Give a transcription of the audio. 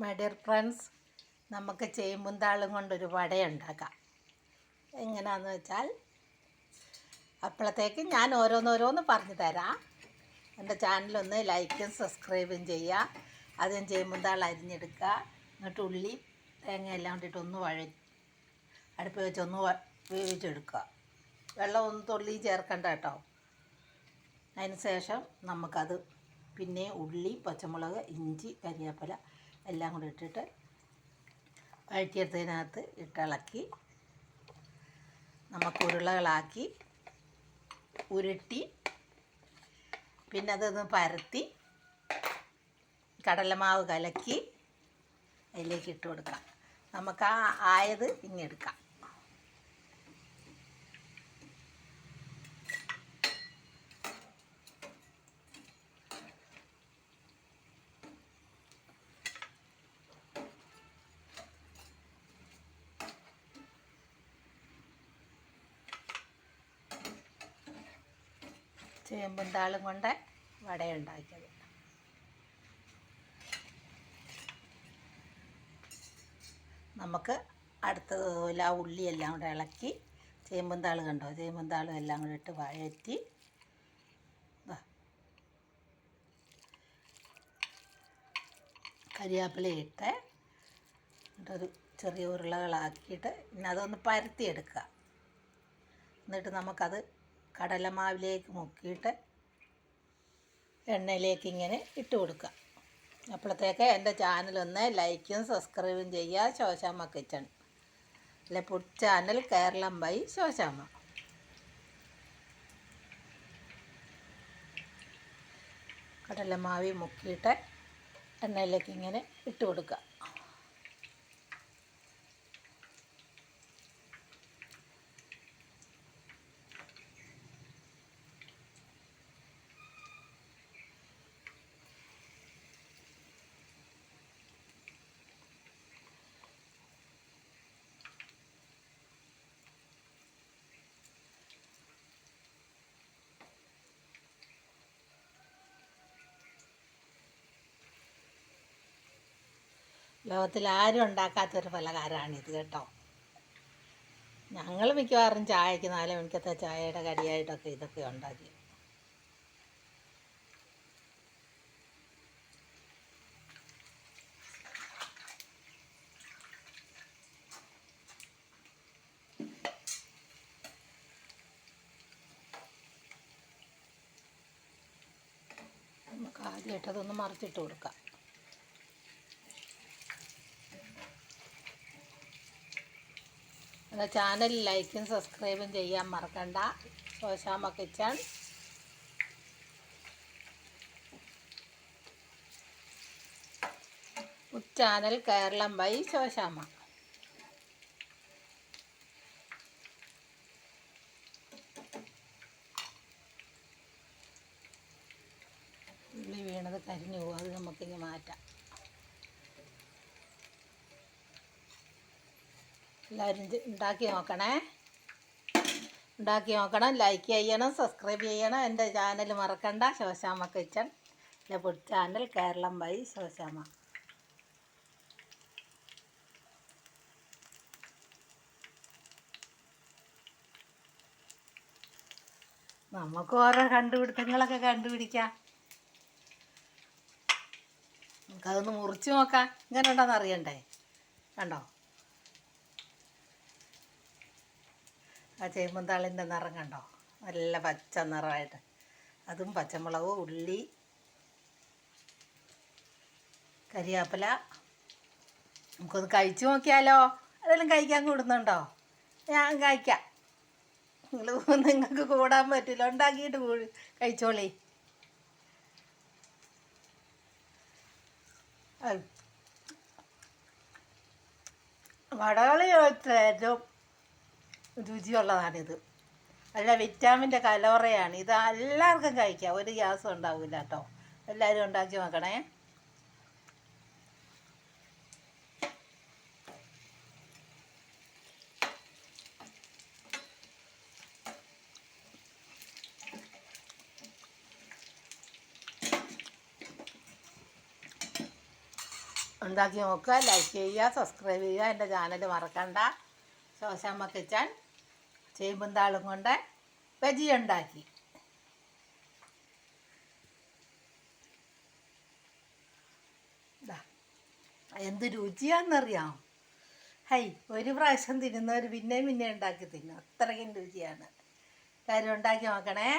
My dear friends നമുക്ക് ചേമ്പുന്താളും കൊണ്ടൊരു വട ഉണ്ടാക്കാം എങ്ങനെയാണെന്ന് വെച്ചാൽ അപ്പോഴത്തേക്ക് ഞാൻ ഓരോന്നോരോന്ന് പറഞ്ഞു തരാം. എന്റെ ചാനലൊന്ന് ലൈക്കും സബ്സ്ക്രൈബും ചെയ്യുക. ആദ്യം ചേമ്പുന്താൾ അരിഞ്ഞെടുക്കുക. എന്നിട്ട് ഉള്ളി തേങ്ങ എല്ലാം കൊണ്ടിട്ട് ഒന്ന് വഴ അടുപ്പ് വെച്ചൊന്ന് വേവിച്ചെടുക്കുക. വെള്ളം ഒന്ന് തുള്ളി ചേർക്കണ്ട കേട്ടോ. അതിന് ശേഷം നമുക്കത് പിന്നെ ഉള്ളി പച്ചമുളക് ഇഞ്ചി കരിവേപ്പില എല്ലാം കൂടി ഇട്ടിട്ട് വഴറ്റിയെടുത്തതിനകത്ത് ഇട്ടിളക്കി നമുക്ക് ഉരുളകളാക്കി ഉരുട്ടി പിന്നെ അതൊന്ന് പരത്തി കടലമാവ് കലക്കി അതിലേക്ക് ഇട്ട് കൊടുക്കാം നമുക്ക് ആ ആയത് ഇങ്ങെടുക്കാം ചേമ്പും താളും കൊണ്ട് വടയുണ്ടാക്കിയത്. നമുക്ക് അടുത്തത് പോലെ ആ ഉള്ളിയെല്ലാം കൂടെ ഇളക്കി ചേമ്പും താൾ കണ്ടോ? ചേമ്പും താളും എല്ലാം കൂടെ ഇട്ട് വഴറ്റി. ദാ. കരിവേപ്പില ഇട്ട് എന്നിട്ടൊരു ചെറിയ ഉരുളകളാക്കിയിട്ട് പിന്നെ അതൊന്ന് പരത്തിയെടുക്കുക. എന്നിട്ട് നമുക്കത് കടലമാവിലേക്ക് മുക്കിയിട്ട് എണ്ണയിലേക്ക് ഇങ്ങനെ ഇട്ട് കൊടുക്കുക. അപ്പോഴത്തേക്ക് എന്റെ ചാനലൊന്ന് ലൈക്കും സബ്സ്ക്രൈബും ചെയ്യുക. ശോശാമ്മ കിച്ചൺ. അല്ലെ food channel Keralam by Sosamma. കടലമാവി മുക്കിയിട്ട് എണ്ണയിലേക്ക് ഇങ്ങനെ ഇട്ട് കൊടുക്കുക. ലോകത്തിൽ ആരും ഉണ്ടാക്കാത്തൊരു പലഹാരമാണിത് കേട്ടോ. ഞങ്ങൾ മിക്കവാറും ചായക്ക് നാല് മണിക്കത്തെ ചായയുടെ കടിയായിട്ടൊക്കെ ഇതൊക്കെ ഉണ്ടാക്കി. നമുക്ക് ആദ്യമായിട്ട് മറിച്ചിട്ട് കൊടുക്കാം. എന്റെ ചാനൽ ലൈക്കും സബ്സ്ക്രൈബും ചെയ്യാൻ മറക്കണ്ട. Sosamma kitchen. Channel Keralam by Sosamma ഉള്ളി വീണത് കരിഞ്ഞു പോകും അത് നമുക്കിനി മാറ്റാം. എല്ലാവരും ഉണ്ടാക്കി നോക്കണേ. ഉണ്ടാക്കി നോക്കണം ലൈക്ക് ചെയ്യണം സബ്സ്ക്രൈബ് ചെയ്യണം. എന്റെ ചാനൽ മറക്കണ്ട ശോശാമ കിച്ചൺ. എന്റെ food channel Keralam by Sosamma നമുക്ക് ഓരോ കണ്ടുപിടുത്തങ്ങളൊക്കെ കണ്ടുപിടിക്കാം. നമുക്കതൊന്ന് മുറിച്ച് നോക്കാം. ഇങ്ങനെ ഉണ്ടോന്ന് അറിയണ്ടേ? കണ്ടോ? ആ ചേമ്പന്താളിന്റെ നിറം കണ്ടോ? നല്ല പച്ച നിറമായിട്ട്. അതും പച്ചമുളക് ഉള്ളി കരിയാപ്പില. നമുക്കൊന്ന് കഴിച്ചു നോക്കിയാലോ? അതെല്ലാം കഴിക്കാൻ കൂടുന്നുണ്ടോ? ഞാൻ കഴിക്കാം. നിങ്ങൾ നിങ്ങൾക്ക് കൂടാൻ പറ്റില്ല. ഉണ്ടാക്കിയിട്ട് കൂടി- കഴിച്ചോളി. വടകളി ഏറ്റവും രുചിയുള്ളതാണിത്. നല്ല വിറ്റാമിന്റെ കലോറയാണ്. ഇത് എല്ലാവർക്കും കഴിക്കാം. ഒരു ഗ്യാസും ഉണ്ടാവില്ല കേട്ടോ. എല്ലാവരും ഉണ്ടാക്കി നോക്കണേ. ഉണ്ടാക്കി നോക്കുക ലൈക്ക് ചെയ്യുക സബ്സ്ക്രൈബ് ചെയ്യുക. എന്റെ ചാനൽ മറക്കണ്ട. ശോശാമ്മ കിച്ചൻ ചേമ്പും താളും കൊണ്ട് ബജി ഉണ്ടാക്കി എന്ത് രുചിയാണെന്നറിയാം ഹൈ ഒരു പ്രാവശ്യം തിന്നുന്നവർ പിന്നെയും പിന്നെ ഉണ്ടാക്കി തിന്നും. അത്രയ്ക്കും രുചിയാണ്. കാര്യം ഉണ്ടാക്കി നോക്കണേ.